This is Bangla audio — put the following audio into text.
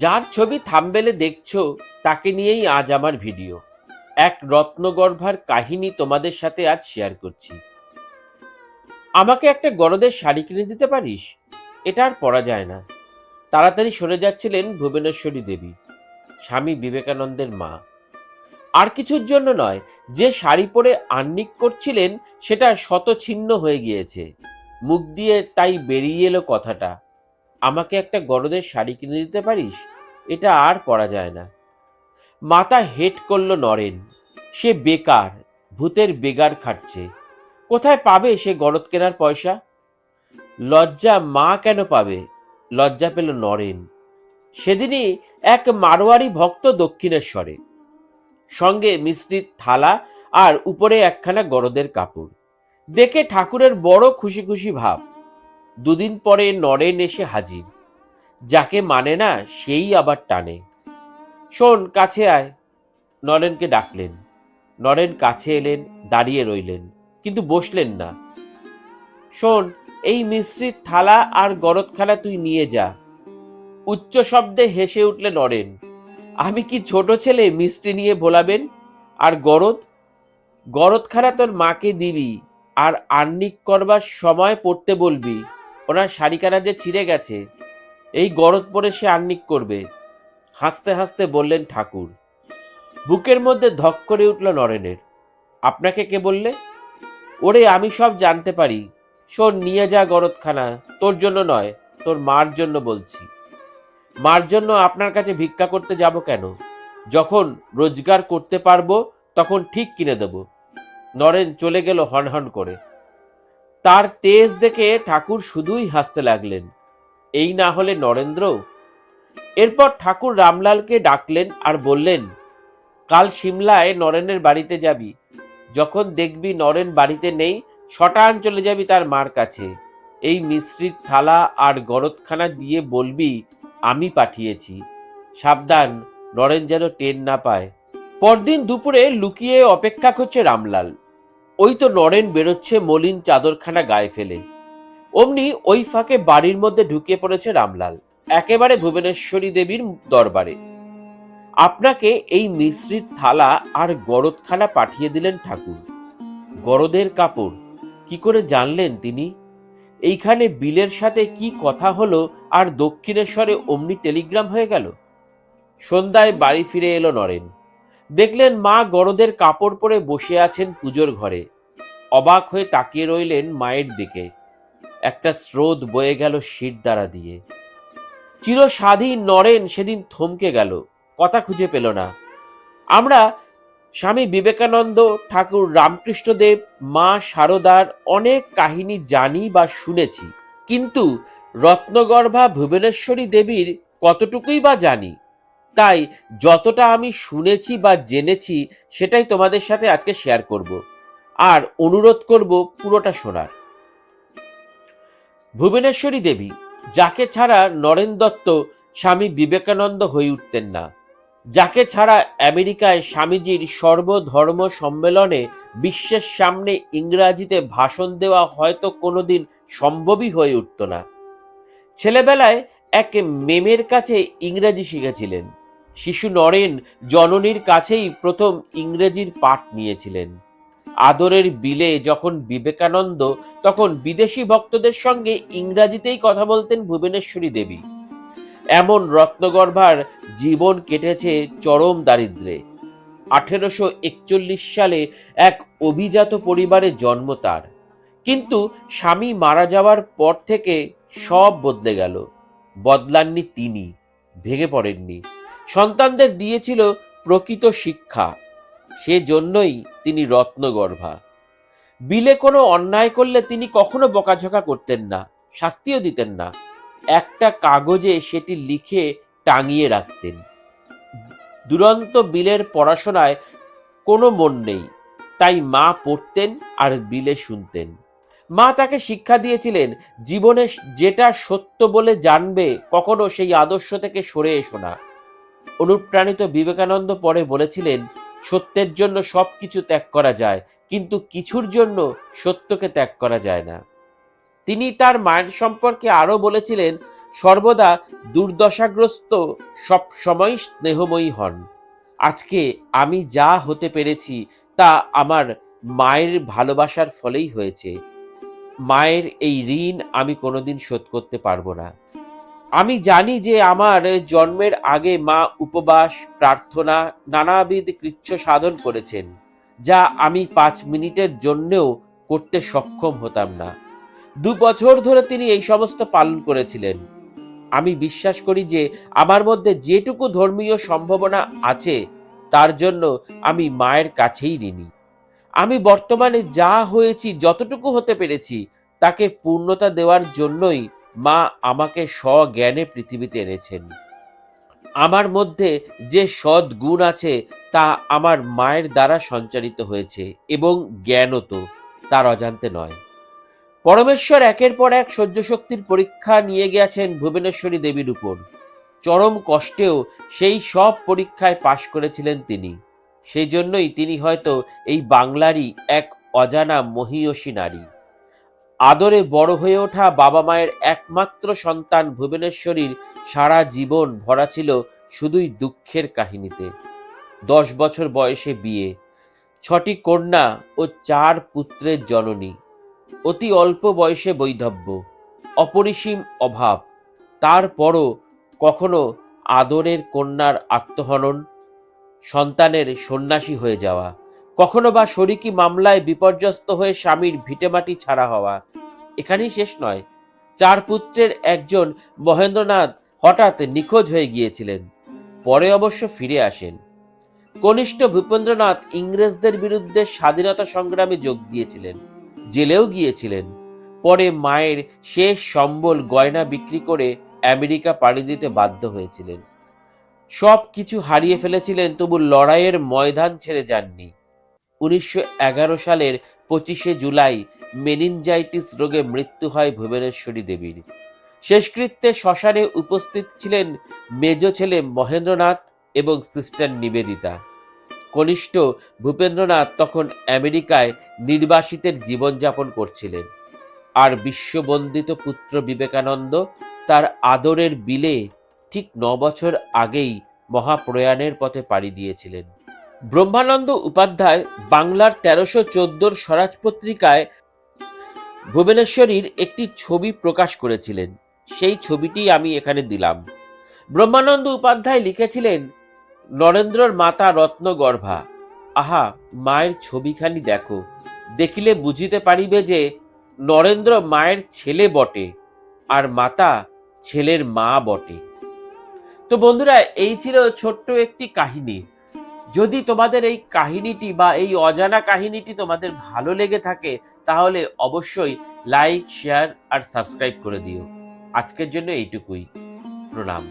যার ছবি থামবেলে দেখছ, তাকে নিয়েই আজ আমার ভিডিও। এক রত্নগর্ভার কাহিনী তোমাদের সাথে আজ শেয়ার করছি। আমাকে একটা গরদের শাড়ি কিনে দিতে পারিস? এটা আর পরা যায় না। তাড়াতাড়ি সরে যাচ্ছিলেন ভুবনেশ্বরী দেবী, স্বামী বিবেকানন্দের মা। আর কিছুর জন্য নয়, যে শাড়ি পরে আহ্নিক করছিলেন, সেটা শতছিন্ন হয়ে গিয়েছে। মুখ দিয়ে তাই বেরিয়ে এলো কথাটা। আমাকে একটা গরদের শাড়ি কিনে দিতে পারিস? এটা আর পরা যায় না। মাথা হেট করল নরেন। সে বেকার, ভূতের বেগার খাটছে। কোথায় পাবে সে গরদ কেনার পয়সা? লজ্জা মা কেন পাবে? লজ্জা পেল নরেন। সেদিনই এক মারোয়ারি ভক্ত দক্ষিণেশ্বরে। সঙ্গে মিশ্রিত থালা আর উপরে একখানা গরদের কাপড়। দেখে ঠাকুরের বড় খুশি খুশি ভাব। দুদিন পরে নরেন এসে হাজির। যাকে মানে না, সেই আবার টানে। শোন, কাছে আয়। নরেনকে ডাকলেন। নরেন কাছে এলেন, দাঁড়িয়ে রইলেন, কিন্তু বসলেন না। শোন, এই মিশ্রিত থালা আর গরদখানা তুই নিয়ে যা। উচ্চ শব্দে হেসে উঠলে নরেন, আমি কি ছোট ছেলে মিষ্টি নিয়ে ভোলাবেন? আর গরদ? গরদখানা তোর মাকে দিবি, আর আর্নিক করবার সময় পড়তে বলবি। ওনার শাড়িখানা যে ছিঁড়ে গেছে, এই গরদ পরে সে আর্নিক করবে, হাসতে হাসতে বললেন ঠাকুর। বুকের মধ্যে ধক করে উঠল নরেনের। আপনাকে কে বললে? ওরে আমি সব জানতে পারি। শোন, নিয়ে যা গরদখানা, তোর জন্য নয়, তোর মার জন্য বলছি। মার জন্য আপনার কাছে ভিক্ষা করতে যাব কেন? যখন রোজগার করতে পারব, তখন ঠিক কিনে দেব। নরেন চলে গেল হনহন করে। তার তেজ দেখে ঠাকুর শুধুই হাসতে লাগলেন। এই না হলে নরেন্দ্র? এরপর ঠাকুর রামলালকে ডাকলেন আর বললেন, কাল সিমলায় নরেনের বাড়িতে যাবি। যখন দেখবি নরেন বাড়িতে নেই, শটান চলে যাবি তার মার কাছে। এই মিশ্রিত থালা আর গরদখানা দিয়ে বলবি, আমি পাঠিয়েছি। সাবধান, নরেন যেন টেন না পায়। পরদিন দুপুরে লুকিয়ে অপেক্ষা করছে রামলাল। ওই তো নরেন বেরোচ্ছে মলিন চাদরখানা গায়ে ফেলে। অমনি ওই ফাঁকে বাড়ির মধ্যে ঢুকে পড়েছে রামলাল, একেবারে ভুবনেশ্বরী দেবীর দরবারে। আপনাকে এই মিশ্রিত থালা আর গরদখানা পাঠিয়ে দিলেন ঠাকুর। গরদের কাপড়, কি করে জানলেন তিনি? এইখানে বিলের সাথে কি কথা হলো আর দক্ষিণেশ্বরে অমনি টেলিগ্রাম হয়ে গেল? সন্ধ্যায় বাড়ি ফিরে এলো নরেন। দেখলেন মা গরদের কাপড় পরে বসে আছেন পুজোর ঘরে। অবাক হয়ে তাকিয়ে রইলেন মায়ের দিকে। একটা স্রোত বয়ে গেল শির দ্বারা দিয়ে। চির স্বাধীন নরেন সেদিন থমকে গেল, কথা খুঁজে পেল না। আমরা স্বামী বিবেকানন্দ, ঠাকুর রামকৃষ্ণদেব, মা সারদার অনেক কাহিনী জানি বা শুনেছি। কিন্তু রত্নগর্ভা ভুবনেশ্বরী দেবীর কতটুকুই বা জানি? তাই যতটা আমি শুনেছি বা জেনেছি, সেটাই তোমাদের সাথে আজকে শেয়ার করব। আর অনুরোধ করব পুরোটা শোনার। ভুবনেশ্বরী দেবী, যাকে ছাড়া নরেন দত্ত স্বামী বিবেকানন্দ হয়ে উঠতেন না, যাকে ছাড়া আমেরিকায় স্বামীজির সর্বধর্ম সম্মেলনে বিশ্বের সামনে ইংরাজিতে ভাষণ দেওয়া হয়তো কোনোদিন সম্ভবই হয়ে উঠত না। ছেলেবেলায় এক মেমের কাছে ইংরেজি শিখেছিলেন। শিশু নরেন জননীর কাছেই প্রথম ইংরেজির পাঠ নিয়েছিলেন। আদরের বিলে যখন বিবেকানন্দ, তখন বিদেশি ভক্তদের সঙ্গে ইংরাজিতেই কথা বলতেন ভুবনেশ্বরী দেবী। এমন রত্নগর্ভার জীবন কেটেছে চরম দারিদ্রে। আঠেরোশো একচল্লিশ সালে এক অভিজাত পরিবারে জন্ম তার। কিন্তু স্বামী মারা যাওয়ার পর থেকে সব বদলে গেল। বদলাননি তিনি, ভেঙে পড়েননি। সন্তানদের দিয়েছিল প্রকৃত শিক্ষা। সেজন্যই তিনি রত্নগর্ভা। বিলে কোনো অন্যায় করলে তিনি কখনো বকাঝকা করতেন না, শাস্তিও দিতেন না। একটা কাগজে সেটি লিখে টাঙিয়ে রাখতেন। দুরন্ত বিলের পড়াশোনায় কোনো মন নেই, তাই মা পড়তেন আর বিলে শুনতেন। মা তাকে শিক্ষা দিয়েছিলেন, জীবনে যেটা সত্য বলে জানবে, কখনো সেই আদর্শ থেকে সরে এসো না। অনুপ্রাণিত বিবেকানন্দ পরে বলেছিলেন, সত্যের জন্য সবকিছু ত্যাগ করা যায়, কিন্তু কিছুর জন্য সত্যকে ত্যাগ করা যায় না। তিনি তার মায়ের সম্পর্কে আরও বলেছিলেন, সর্বদা দুর্দশাগ্রস্ত সব সময় স্নেহময়ী হন। আজকে আমি যা হতে পেরেছি, তা আমার মায়ের ভালোবাসার ফলেই হয়েছে। মায়ের এই ঋণ আমি কোনোদিন শোধ করতে পারব না। আমি জানি যে আমার জন্মের আগে মা উপবাস, প্রার্থনা, নানাবিধ কৃচ্ছ সাধন করেছেন, যা আমি পাঁচ মিনিটের জন্যেও করতে সক্ষম হতাম না। দু বছর ধরে তিনি এই সমস্ত পালন করেছিলেন। আমি বিশ্বাস করি যে আমার মধ্যে যেটুকু ধর্মীয় সম্ভাবনা আছে, তার জন্য আমি মায়ের কাছেই ঋণী। আমি বর্তমানে যা হয়েছি, যতটুকু হতে পেরেছি, তাকে পূর্ণতা দেওয়ার জন্যই মা আমাকে স্বজ্ঞানে পৃথিবীতে এনেছেন। আমার মধ্যে যে সৎ গুণ আছে তা আমার মায়ের দ্বারা সঞ্চারিত হয়েছে এবং জ্ঞানও তো তার অজান্তে নয়। পরমেশ্বর একের পর এক সহ্য শক্তির পরীক্ষা নিয়ে গেছেন ভুবনেশ্বরী দেবীর উপর। চরম কষ্টেও সেই সব পরীক্ষায় পাশ করেছিলেন তিনি। সেই জন্যই তিনি হয়তো এই বাংলারই এক অজানা মহীয়সী নারী। আদরে বড় হয়ে ওঠা বাবা মায়ের একমাত্র সন্তান ভুবনেশ্বরীর সারা জীবন ভরা ছিল শুধুই দুঃখের কাহিনীতে। দশ বছর বয়সে বিয়ে, ছটি কন্যা ও চার পুত্রের জননী। অতি অল্প বয়সে বৈধব্য, অপরিসীম অভাব। তারপরও কখনো আদরের কন্যার আত্মহনন, সন্তানের সন্ন্যাসী হয়ে যাওয়া। কখনো বা শরিকি মামলায় বিপর্যস্ত হয়ে স্বামীর ভিটেমাটি ছাড়া হওয়া। এখানেই শেষ নয়। চার পুত্রের একজন মহেন্দ্রনাথ হঠাৎ নিখোঁজ হয়ে গিয়েছিলেন। পরে অবশ্য ফিরে আসেন। কনিষ্ঠ ভূপেন্দ্রনাথ ইংরেজদের বিরুদ্ধে স্বাধীনতা সংগ্রামে যোগ দিয়েছিলেন। জেলেও গিয়েছিলেন। পরে মায়ের শেষ সম্বল গয়না বিক্রি করে আমেরিকা পাড়ি দিতে বাধ্য হয়েছিলেন। সব কিছু হারিয়ে ফেলেছিলেন, তবু লড়াইয়ের ময়দান ছেড়ে যাননি। উনিশশো এগারো সালের পঁচিশে জুলাই মেনিনজাইটিস রোগে মৃত্যু হয় ভুবনেশ্বরী দেবীর। শেষকৃত্যে শ্মশানে উপস্থিত ছিলেন মেজ ছেলে মহেন্দ্রনাথ এবং সিস্টার নিবেদিতা। কনিষ্ঠ ভূপেন্দ্রনাথ তখন আমেরিকায় নির্বাসিতের জীবনযাপন করছিলেন। আর বিশ্ববন্দিত পুত্র বিবেকানন্দ তার আদরের বিলে ঠিক ন বছর আগেই মহাপ্রয়াণের পথে পাড়ি দিয়েছিলেন। ব্রহ্মানন্দ উপাধ্যায় বাংলার তেরোশো চোদ্দোর স্বরাজ পত্রিকায় ভুবনেশ্বরীর একটি ছবি প্রকাশ করেছিলেন। সেই ছবিটি আমি এখানে দিলাম। ব্রহ্মানন্দ উপাধ্যায় লিখেছিলেন, নরেন্দ্রর মাতা রত্নগর্ভা। আহা, মায়ের ছবিখানি দেখো। দেখিলে বুঝিতে পারিবে যে নরেন্দ্র মায়ের ছেলে বটে আর মাতা ছেলের মা বটে। তো বন্ধুরা, এই ছিল ছোট্ট একটি কাহিনী। যদি তোমাদের এই কাহিনীটি বা এই অজানা কাহিনীটি তোমাদের ভালো লেগে থাকে, তাহলে অবশ্যই লাইক শেয়ার আর সাবস্ক্রাইব করে দিও। আজকের জন্য এইটুকুই। প্রণাম।